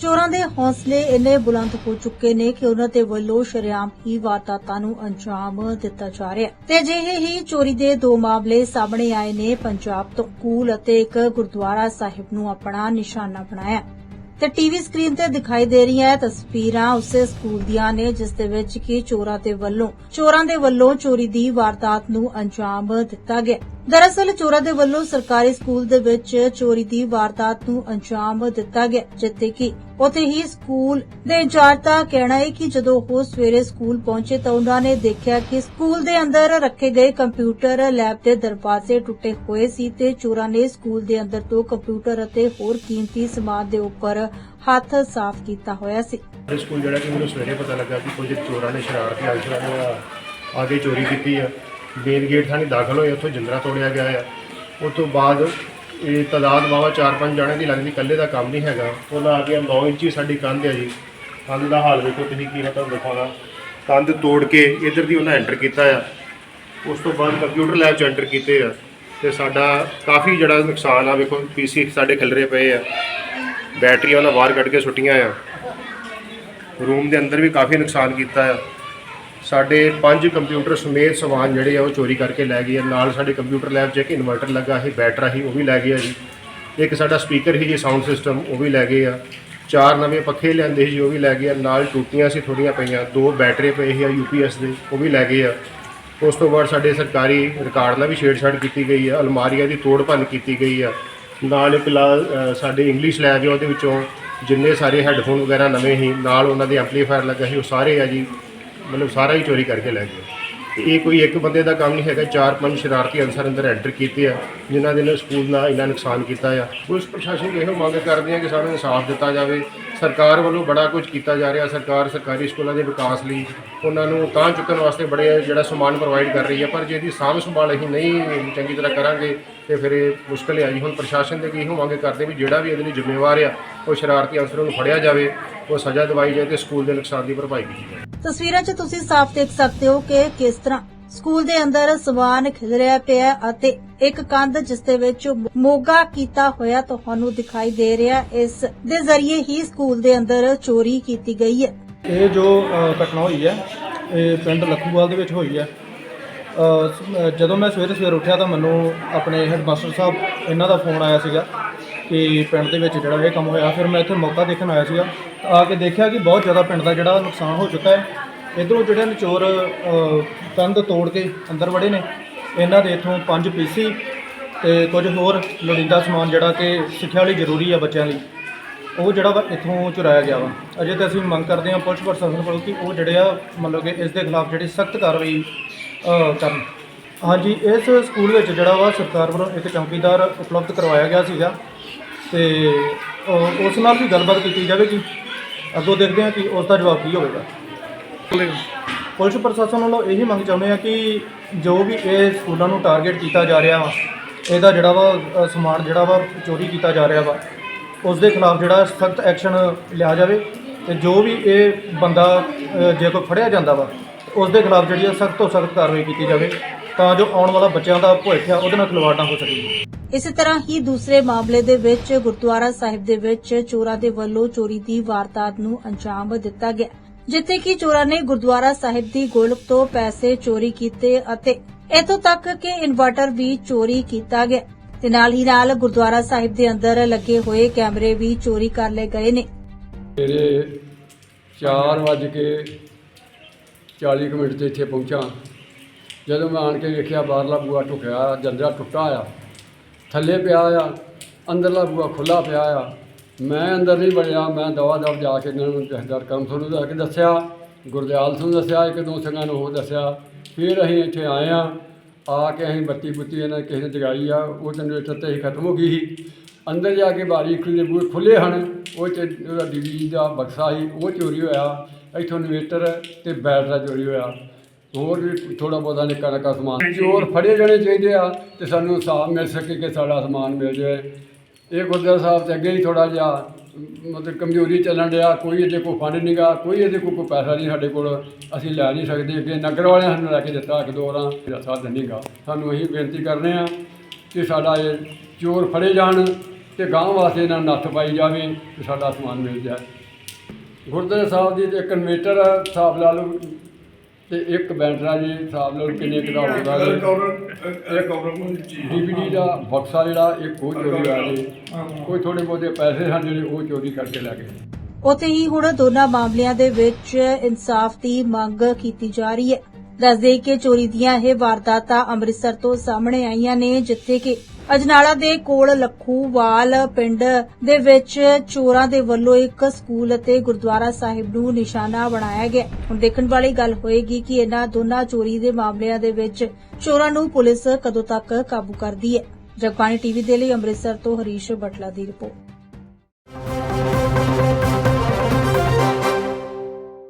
ਚੋਰਾਂ ਦੇ ਹੌਸਲੇ ਇੰਨੇ ਬੁਲੰਦ ਹੋ ਚੁੱਕੇ ਨੇ ਕਿ ਉਹਨਾਂ ਦੇ ਵੱਲੋਂ ਸ਼ਰੇਆਮ ਹੀ ਵਾਰਦਾਤਾਂ ਨੂੰ ਅੰਜਾਮ ਦਿੱਤਾ ਜਾ ਰਿਹਾ ਹੈ। ਤੇ ਅਜਿਹੇ ਹੀ ਚੋਰੀ ਦੇ ਦੋ ਮਾਮਲੇ ਸਾਹਮਣੇ ਆਏ ਨੇ। ਪੰਜਾਬ ਤੋਂ ਸਕੂਲ ਅਤੇ ਇੱਕ ਗੁਰਦੁਆਰਾ ਸਾਹਿਬ ਨੂੰ ਆਪਣਾ ਨਿਸ਼ਾਨਾ ਬਣਾਇਆ ਤੇ ਟੀਵੀ ਸਕਰੀਨ ਤੇ ਦਿਖਾਈ ਦੇ ਰਹੀਆਂ ਤਸਵੀਰਾਂ ਉਸੇ ਸਕੂਲ ਦੀਆਂ ਨੇ, ਜਿਸ ਦੇ ਵਿੱਚ ਕਿ ਚੋਰਾਂ ਦੇ ਵੱਲੋਂ, ਚੋਰਾਂ ਦੇ ਵੱਲੋਂ ਚੋਰੀ ਦੀ ਵਾਰਦਾਤ ਨੂੰ ਅੰਜਾਮ ਦਿੱਤਾ ਗਿਆ ਦਰਅਸਲ ਚੋਰਾਂ ਦੇ ਵੱਲੋਂ ਸਰਕਾਰੀ ਸਕੂਲ ਦੇ ਵਿੱਚ ਚੋਰੀ ਦੀ ਵਾਰਦਾਤ ਨੂੰ ਅੰਜਾਮ ਦਿੱਤਾ ਗਿਆ, ਜਿੱਥੇ ਕਿ ਉੱਥੇ ਹੀ ਸਕੂਲ ਦੇ ਇੰਚਾਰਜ ਦਾ ਕਹਿਣਾ ਹੈ ਕਿ ਜਦੋਂ ਉਹ ਸਵੇਰੇ ਸਕੂਲ ਪਹੁੰਚੇ ਤਾਂ ਉਹਨਾਂ ਨੇ ਦੇਖਿਆ ਕਿ ਸਕੂਲ ਦੇ ਅੰਦਰ ਰੱਖੇ ਗਏ ਕੰਪਿਊਟਰ ਲੈਬ ਦੇ ਦਰਵਾਜ਼ੇ ਟੁੱਟੇ ਹੋਏ ਸੀ ਤੇ ਚੋਰਾਂ ਨੇ ਸਕੂਲ ਦੇ ਅੰਦਰ ਤੋਂ ਕੰਪਿਊਟਰ ਅਤੇ ਹੋਰ ਕੀਮਤੀ ਸਮਾਨ ਦੇ ਉੱਪਰ ਹੱਥ ਸਾਫ਼ ਕੀਤਾ ਹੋਇਆ ਸੀ। ਸਕੂਲ ਜਿਹੜਾ ਕਿ ਮੈਨੂੰ ਸਵੇਰੇ ਪਤਾ ਲੱਗਾ ਕਿ ਕੁਝ ਚੋਰਾਂ ਨੇ ਸ਼ਰਾਰਤੀ ਅਨਸਰਾਂ ਨੇ ਆ ਕੇ ਚੋਰੀ ਕੀਤੀ ਆ। ਮੇਨ ਗੇਟ ਥਾਣੀ ਦਾਖਲ ਹੋਏ, ਉੱਥੋਂ ਜਿੰਦਰਾ ਤੋੜਿਆ ਗਿਆ ਆ। ਉਸ ਤੋਂ ਬਾਅਦ ਇਹ ਤਾਦਾਦ ਵਾਵਾ 4-5 ਜਾਣੇ ਦੀ ਲੱਗਦੀ ਇਕੱਲੇ ਦਾ ਕੰਮ ਨਹੀਂ ਹੈਗਾ। ਉਹਨਾਂ ਆ ਕੇ 9 ਇੰਚੀ ਸਾਡੀ ਕੰਧ ਹੈ ਜੀ। ਕੰਧ ਦਾ ਹਾਲ ਵੇਖੋ ਤੁਸੀਂ ਕੀ ਮੈਂ ਤੁਹਾਨੂੰ ਦਿਖਾਉਣਾ। ਕੰਧ ਤੋੜ ਕੇ ਇਧਰ ਦੀ ਉਹਨਾਂ ਐਂਟਰ ਕੀਤਾ ਆ। ਉਸ ਤੋਂ ਬਾਅਦ ਕੰਪਿਊਟਰ ਲੈਬ ਚ ਐਂਟਰ ਕੀਤੇ ਆ। ਤੇ ਸਾਡਾ ਕਾਫੀ ਜਿਹੜਾ ਨੁਕਸਾਨ ਆ, ਵੇਖੋ ਪੀਸੀ ਸਾਡੇ ਖਿਲਰੇ ਪਏ ਆ। ਬੈਟਰੀਆਂ ਉਹਨਾਂ ਬਾਹਰ ਕੱਢ ਕੇ ਸੁੱਟੀਆਂ ਆ। ਰੂਮ ਦੇ ਅੰਦਰ ਵੀ ਕਾਫੀ ਨੁਕਸਾਨ ਕੀਤਾ ਆ। ਸਾਡੇ ਪੰਜ ਕੰਪਿਊਟਰ ਸਮੇਤ ਸਮਾਨ ਜਿਹੜੇ ਆ ਉਹ ਚੋਰੀ ਕਰਕੇ ਲੈ ਗਏ ਆ। ਨਾਲ ਸਾਡੇ ਕੰਪਿਊਟਰ ਲੈਬ 'ਚ ਇੱਕ ਇਨਵਰਟਰ ਲੱਗਾ ਸੀ ਬੈਟਰਾ ਸੀ ਉਹ ਵੀ ਲੈ ਗਿਆ ਜੀ। ਇੱਕ ਸਾਡਾ ਸਪੀਕਰ ਸੀ ਜੀ, ਸਾਊਂਡ ਸਿਸਟਮ, ਉਹ ਵੀ ਲੈ ਗਏ ਆ। ਚਾਰ ਨਵੇਂ ਪੱਖੇ ਲਿਆਂਦੇ ਸੀ ਜੀ, ਉਹ ਵੀ ਲੈ ਗਏ ਆ। ਨਾਲ ਟੂਟੀਆਂ ਸੀ ਥੋੜੀਆਂ ਪਈਆਂ, ਦੋ ਬੈਟਰੇ ਪਏ ਸੀ ਆ ਯੂਪੀਐਸ ਦੇ, ਉਹ ਵੀ ਲੈ ਗਏ ਆ। ਉਸ ਤੋਂ ਬਾਅਦ ਸਾਡੇ ਸਰਕਾਰੀ ਰਿਕਾਰਡ ਨਾਲ ਵੀ ਛੇੜਛਾੜ ਕੀਤੀ ਗਈ ਆ, ਅਲਮਾਰੀਆਂ ਦੀ ਤੋੜ ਭੰਨ ਕੀਤੀ ਗਈ ਆ। ਨਾਲ ਇੱਕ ਲਾ- ਸਾਡੇ ਇੰਗਲਿਸ਼ ਲੈਬ ਆ, ਉਹਦੇ ਵਿੱਚੋਂ ਜਿੰਨੇ ਸਾਰੇ ਹੈੱਡਫੋਨ ਵਗੈਰਾ ਨਵੇਂ ਸੀ, ਨਾਲ ਉਹਨਾਂ ਦੇ ਐਂਪਲੀਫਾਇਰ ਲੱਗਾ ਸੀ, ਉਹ ਸਾਰੇ ਆ ਜੀ। ਮਤਲਬ ਸਾਰਾ ਹੀ ਚੋਰੀ ਕਰਕੇ ਲੈ ਗਏ। ਤੇ ਇਹ ਕੋਈ ਇੱਕ ਬੰਦੇ ਦਾ ਕੰਮ ਨਹੀਂ ਹੈਗਾ, ਚਾਰ ਪੰਜ ਸ਼ਰਾਰਤੀ ਅਨਸਰ ਅੰਦਰ ਐਂਟਰ ਕੀਤੇ ਆ, ਜਿਨ੍ਹਾਂ ਦੇ ਨਾਲ ਸਕੂਲ ਦਾ ਇੰਨਾ ਨੁਕਸਾਨ ਕੀਤਾ ਆ। ਪੁਲਿਸ ਪ੍ਰਸ਼ਾਸਨ ਨੂੰ ਇਹੋ ਮੰਗ ਕਰਦੇ ਆ ਕਿ ਸਾਨੂੰ ਇਨਸਾਫ ਦਿੱਤਾ ਜਾਵੇ। ਸਰਕਾਰ ਵੱਲੋਂ ਬੜਾ ਕੁਝ ਕੀਤਾ ਜਾ ਰਿਹਾ, ਸਰਕਾਰ ਸਰਕਾਰੀ ਸਕੂਲਾਂ ਦੇ ਵਿਕਾਸ ਲਈ, ਉਹਨਾਂ ਨੂੰ ਤਾਂ ਚੁੱਕਣ ਵਾਸਤੇ ਬੜੇ ਜਿਹੜਾ ਸਮਾਨ ਪ੍ਰੋਵਾਈਡ ਕਰ ਰਹੀ ਹੈ, ਪਰ ਜੇ ਇਹਦੀ ਸਾਂਭ ਸੰਭਾਲ ਅਸੀਂ ਨਹੀਂ ਚੰਗੀ ਤਰ੍ਹਾਂ ਕਰਾਂਗੇ, ਤੇ ਫਿਰ ਇਹ ਮੁਸ਼ਕਲ ਆਈ ਹੁਣ ਪ੍ਰਸ਼ਾਸਨ ਦੇ ਕੀ ਇਹੋ ਮੰਗ ਕਰਦੇ ਵੀ ਜਿਹੜਾ ਵੀ ਇਹਦੇ ਲਈ ਜ਼ਿੰਮੇਵਾਰ ਆ, ਉਹ ਸ਼ਰਾਰਤੀ ਅਨਸਰਾਂ ਨੂੰ ਫੜਿਆ ਜਾਵੇ, ਉਹ ਸਜ਼ਾ ਦਿਵਾਈ ਜਾਵੇ ਤੇ ਸਕੂਲ ਦੇ ਨੁਕਸਾਨ ਦੀ ਭਰਪਾਈ ਕੀਤੀ ਜਾਵੇ ਤਸਵੀਰਾਂ 'ਚ ਤੁਸੀਂ ਸਾਫ਼ ਦੇਖ ਸਕਦੇ ਹੋ ਕਿ ਕਿਸ ਤਰ੍ਹਾਂ ਸਕੂਲ ਦੇ ਅੰਦਰ ਸਮਾਨ ਖਿਲਰਿਆ ਪਿਆ ਅਤੇ ਇੱਕ ਕੰਧ ਜਿਸ ਦੇ ਵਿੱਚ ਮੋਗਾ ਕੀਤਾ ਹੋਇਆ ਤੁਹਾਨੂੰ ਦਿਖਾਈ ਦੇ ਰਿਹਾ ਇਸ ਦੇ ਜ਼ਰੀਏ ਹੀ ਸਕੂਲ ਦੇ ਅੰਦਰ ਚੋਰੀ ਕੀਤੀ ਗਈ ਹੈ। ਇਹ ਜੋ ਅ, ਘਟਨਾ ਹੋਈ ਹੈ ਇਹ ਪਿੰਡ ਲੱਖੂਵਾਲ ਦੇ ਵਿੱਚ ਹੋਈ ਹੈ। ਅ, ਸ- ਜਦੋਂ ਮੈਂ ਸਵੇਰੇ ਸਵੇਰ ਉੱਠਿਆ ਤਾਂ ਮੈਨੂੰ ਆਪਣੇ ਹੈਡਮਾਸਟਰ ਸਾਹਿਬ ਇਹਨਾਂ ਦਾ ਫੋਨ ਆਇਆ ਸੀਗਾ ਕਿ ਪਿੰਡ ਦੇ ਵਿੱਚ ਜਿਹੜਾ ਇਹ ਕੰਮ ਹੋਇਆ। ਫਿਰ ਮੈਂ ਇੱਥੇ ਮੌਕਾ ਦੇਖਣ ਆਇਆ ਸੀਗਾ ਤਾਂ ਆ ਕੇ ਦੇਖਿਆ ਕਿ ਬਹੁਤ ਜ਼ਿਆਦਾ ਪਿੰਡ ਦਾ ਜਿਹੜਾ ਨੁਕਸਾਨ ਹੋ ਚੁੱਕਾ ਹੈ। ਇਧਰੋਂ ਜਿਹੜੇ ਨੇ ਚੋਰ ਅ, ਕੰਧ ਤੋੜ ਕੇ ਅੰਦਰ ਵੜੇ ਨੇ ਇਹਨਾਂ ਦੇ ਇਥੋਂ ਪੰਜ ਪੀਸੀ ਤੇ ਕੁਝ ਹੋਰ ਲੋੜੀਂਦਾ ਸਮਾਨ ਜਿਹੜਾ ਕਿ ਸਿੱਖਿਆ ਲਈ ਜ਼ਰੂਰੀ ਆ ਬੱਚਿਆਂ ਲਈ। ਉਹ ਜਿਹੜਾ ਵਾ ਇੱਥੋਂ ਚੁਰਾਇਆ ਗਿਆ ਵਾ। ਅਜੇ ਤਾਂ ਅਸੀਂ ਮੰਗ ਕਰਦੇ ਹਾਂ ਪੁਲਿਸ ਪ੍ਰਸ਼ਾਸਨ ਕੋਲੋਂ ਕਿ ਉਹ ਜਿਹੜੇ ਆ ਮਤਲਬ ਕਿ ਇਸ ਦੇ ਖਿਲਾਫ ਜਿਹੜੀ ਸਖਤ ਕਾਰਵਾਈ ਅ, ਕਰਨ। ਹਾਂਜੀ ਇਸ ਸਕੂਲ ਵਿੱਚ ਜਿਹੜਾ ਵਾ ਸਰਕਾਰ ਵੱਲੋਂ ਇੱਕ ਚੌਕੀਦਾਰ ਉਪਲਬਧ ਕਰਵਾਇਆ ਗਿਆ ਸੀਗਾ ਤੇ ਅ, ਉਸ ਨਾਲ ਵੀ ਗੱਲਬਾਤ ਕੀਤੀ ਜਾਵੇਗੀ। ਅੱਗੋਂ ਦੇਖਦੇ ਹਾਂ ਕਿ ਉਸ ਦਾ ਜਵਾਬ ਕੀ ਹੋਵੇਗਾ। ਪੁਲਿਸ ਪ੍ਰਸ਼ਾਸਨ ਵੱਲੋਂ ਇਹੀ ਮੰਗ ਚਾਹੁੰਦੇ ਆ ਕਿ ਜੋ ਵੀ ਇਹ ਸਕੂਲਾਂ ਨੂੰ ਟਾਰਗੇਟ ਕੀਤਾ ਜਾ ਰਿਹਾ ਵਾ ਇਹਦਾ ਜਿਹੜਾ ਵਾ ਅ, ਸਮਾਨ ਜਿਹੜਾ ਵਾ ਚੋਰੀ ਕੀਤਾ ਜਾ ਰਿਹਾ ਵਾ ਉਸ ਦੇ ਖਿਲਾਫ ਜਿਹੜਾ ਸਖਤ ਐਕਸ਼ਨ ਲਿਆ ਜਾਵੇ ਤੇ ਜੋ ਵੀ ਇਹ ਬੰਦਾ ਅ, ਜੇ ਕੋਈ ਫੜਿਆ ਜਾਂਦਾ ਵਾ ਉਸ ਦੇ ਖਿਲਾਫ ਜਿਹੜੀ ਸਖਤ ਤੋਂ ਸਖਤ ਕਾਰਵਾਈ ਕੀਤੀ ਜਾਵੇ ਤਾਂ ਜੋ ਆਉਣ ਵਾਲਾ ਬੱਚਿਆਂ ਦਾ ਭਵਿੱਖ ਆ ਉਹਦੇ ਨਾਲ ਖਿਲਵਾੜ ਨਾ ਹੋ ਸਕੇ। ਇਸੇ ਤਰ੍ਹਾਂ ਹੀ ਦੂਸਰੇ ਮਾਮਲੇ ਦੇ ਵਿੱਚ ਗੁਰਦੁਆਰਾ ਸਾਹਿਬ ਦੇ ਵਿੱਚ ਚੋਰਾਂ ਦੇ ਵੱਲੋਂ ਚੋਰੀ ਦੀ ਵਾਰਦਾਤ ਨੂੰ ਅੰਜਾਮ ਦਿੱਤਾ ਗਿਆ। ਜਿੱਥੇ ਕਿ ਚੋਰਾਂ ਨੇ ਗੁਰਦੁਆਰਾ ਸਾਹਿਬ ਦੀ ਗੋਲਕ ਤੋਂ ਪੈਸੇ ਚੋਰੀ ਕੀਤੇ ਅਤੇ ਇਥੋਂ ਤੱਕ ਕਿ ਇਨਵਰਟਰ ਵੀ ਚੋਰੀ ਕੀਤਾ ਗਿਆ। ਤੇ ਨਾਲ ਹੀ ਨਾਲ ਗੁਰਦੁਆਰਾ ਸਾਹਿਬ ਦੇ ਅੰਦਰ ਲੱਗੇ ਹੋਏ ਕੈਮਰੇ ਵੀ ਚੋਰੀ ਕਰ ਲਏ ਗਏ ਨੇ। ਮੇਰੇ ਚਾਰ ਵਜ ਕੇ 40 ਕੁ ਮਿੰਟ ਤੇ ਇੱਥੇ ਪਹੁੰਚਾ। ਜਦੋਂ ਮੈਂ ਆਣ ਕੇ ਵੇਖਿਆ ਬਾਹਰਲਾ ਬੂਆ ਟੁਕਿਆ ਜੰਦਰਾ ਟੁੱਟਾ ਆ। ਥੱਲੇ ਪਿਆ ਆ, ਅੰਦਰਲਾ ਬੂਆ ਖੁੱਲਾ ਪਿਆ ਆ। ਮੈਂ ਅੰਦਰ ਨਹੀਂ ਵੜਿਆ, ਮੈਂ ਦਵਾ ਦਵ ਜਾ ਕੇ ਇਹਨਾਂ ਨੂੰ ਜਹਦਰ ਕੰਮ ਤੁਹਾਨੂੰ ਜਾ ਕੇ ਦੱਸਿਆ, ਗੁਰਦਿਆਲ ਸਿੰਘ ਨੂੰ ਦੱਸਿਆ, ਇੱਕ ਦੋ ਸਿੰਘਾਂ ਨੂੰ ਉਹ ਦੱਸਿਆ। ਫਿਰ ਅਸੀਂ ਇੱਥੇ ਆਏ ਆ ਆ ਕੇ ਅਸੀਂ ਬੱਤੀ ਬੁੱਤੀ ਇਹਨਾਂ ਕਿਸੇ ਨੇ ਜਗਾਈ ਆ, ਉਹ ਜਨਰੇਟਰ ਤੇ ਹੀ ਖਤਮ ਹੋ ਗਈ ਸੀ। ਅੰਦਰ ਜਾ ਕੇ ਬਾਰੀ ਖੁੱਲੇ ਬੂਹੇ ਖੁੱਲੇ ਹਨ, ਉਹ ਚ ਉਹਦਾ ਡੀਵੀ ਦਾ ਬਕਸਾ ਸੀ, ਉਹ ਚੋਰੀ ਹੋਇਆ। ਇੱਥੋਂ ਇਨਵੇਟਰ ਤੇ ਬੈਟਰਾ ਚੋਰੀ ਹੋਇਆ। ਹੋਰ ਵੀ ਥੋੜਾ ਬਹੁਤਾ ਨਿੱਕਾ ਨਿੱਕਾ ਸਮਾਨ। ਚੋਰ ਫੜੇ ਜਾਣੇ ਚਾਹੀਦੇ ਆ ਤੇ ਸਾਨੂੰ ਇਨਸਾਫ ਮਿਲ ਸਕੇ ਕਿ ਸਾਡਾ ਸਮਾਨ ਮਿਲ ਜਾਏ ਇਹ ਗੁਰਦੁਆਰਾ ਸਾਹਿਬ ਤੇ ਅੱਗੇ ਹੀ ਥੋੜਾ ਜਿਹਾ, ਮਤਲਬ ਕਮਜ਼ੋਰੀ ਚੱਲਣ ਡਿਆ, ਕੋਈ ਇਹਦੇ ਕੋਲ ਫੰਡ ਨਹੀਂਗਾ ਕੋਈ ਇਹਦੇ ਕੋਲ ਕੋਈ ਪੈਸਾ ਨਹੀਂ ਸਾਡੇ ਕੋਲ, ਅਸੀਂ ਲੈ ਨਹੀਂ ਸਕਦੇ, ਅੱਗੇ ਨਗਰ ਵਾਲਿਆਂ ਸਾਨੂੰ ਲੈ ਕੇ ਦਿੱਤਾ ਇੱਕ ਦੋ ਰਾਂ ਇਹਦਾ ਸਾਧਨ ਨਹੀਂਗਾ ਸਾਨੂੰ ਇਹੀ ਬੇਨਤੀ ਕਰਨੇ ਆ ਕਿ ਸਾਡਾ ਇਹ ਚੋਰ ਫੜੇ ਜਾਣ ਤੇ ਗਾਂ ਵਾਸਤੇ ਇਹਨਾਂ ਨੱਥ ਪਾਈ ਜਾਵੇ ਤੇ ਸਾਡਾ ਸਮਾਨ ਮਿਲ ਜਾਏ। ਗੁਰਦੁਆਰਾ ਸਾਹਿਬ ਦੀ ਤੇ ਕਨਵੇਟਰ ਹਿਸਾਬ ਲਾ ਲਓ। ਤੇ ਇੱਕ ਬੈਟਰਾ ਜੀ ਹਿਸਾਬ ਲਓ ਕਿੰਨੇ ਕੁ ਦਾ ਹੋਊਗਾ ਜੀ। ਡੀਵੀਡੀ ਦਾ ਬਕਸਾ ਜਿਹੜਾ ਇੱਕ ਉਹ ਚੋਰੀ ਆ ਗਏ ਕੋਈ ਥੋੜੇ ਬਹੁਤੇ ਪੈਸੇ ਹਨ ਜਿਹੜੇ ਉਹ ਚੋਰੀ ਕਰਕੇ ਲੈ ਗਏ। ਉੱਥੇ ਹੀ ਹੁਣ ਦੋਨਾਂ ਮਾਮਲਿਆਂ ਦੇ ਵਿੱਚ ਇਨਸਾਫ ਦੀ ਮੰਗ ਕੀਤੀ ਜਾ ਰਹੀ ਹੈ। ਦੱਸਦੇ ਕਿ ਚੋਰੀ ਦੀਆਂ ਇਹ ਵਾਰਦਾਤਾਂ ਅੰਮ੍ਰਿਤਸਰ ਤੋਂ ਸਾਹਮਣੇ ਆਈਆਂ ਨੇ ਜਿੱਥੇ ਕਿ ਅਜਨਾਲਾ ਦੇ ਕੋਲ ਲੱਖੂਵਾਲ ਪਿੰਡ ਦੇ ਵਿੱਚ ਚੋਰਾਂ ਦੇ ਵੱਲੋਂ ਇੱਕ ਸਕੂਲ ਅਤੇ ਗੁਰਦੁਆਰਾ ਸਾਹਿਬ ਨੂੰ ਨਿਸ਼ਾਨਾ ਬਣਾਇਆ ਗਿਆ। ਹੁਣ ਦੇਖਣ ਵਾਲੀ ਗੱਲ ਹੋਏਗੀ ਕਿ ਇਹਨਾਂ ਦੋਨਾਂ ਚੋਰੀ ਦੇ ਮਾਮਲਿਆਂ ਦੇ ਵਿੱਚ ਚੋਰਾਂ ਨੂੰ ਪੁਲਿਸ ਕਦੋਂ ਤੱਕ ਕਾਬੂ ਕਰਦੀ ਹੈ। ਜਗਬਾਣੀ ਟੀਵੀ ਦੇ ਲਈ ਅੰਮ੍ਰਿਤਸਰ ਤੋਂ ਹਰੀਸ਼ ਬਟਲਾ ਦੀ ਰਿਪੋਰਟ।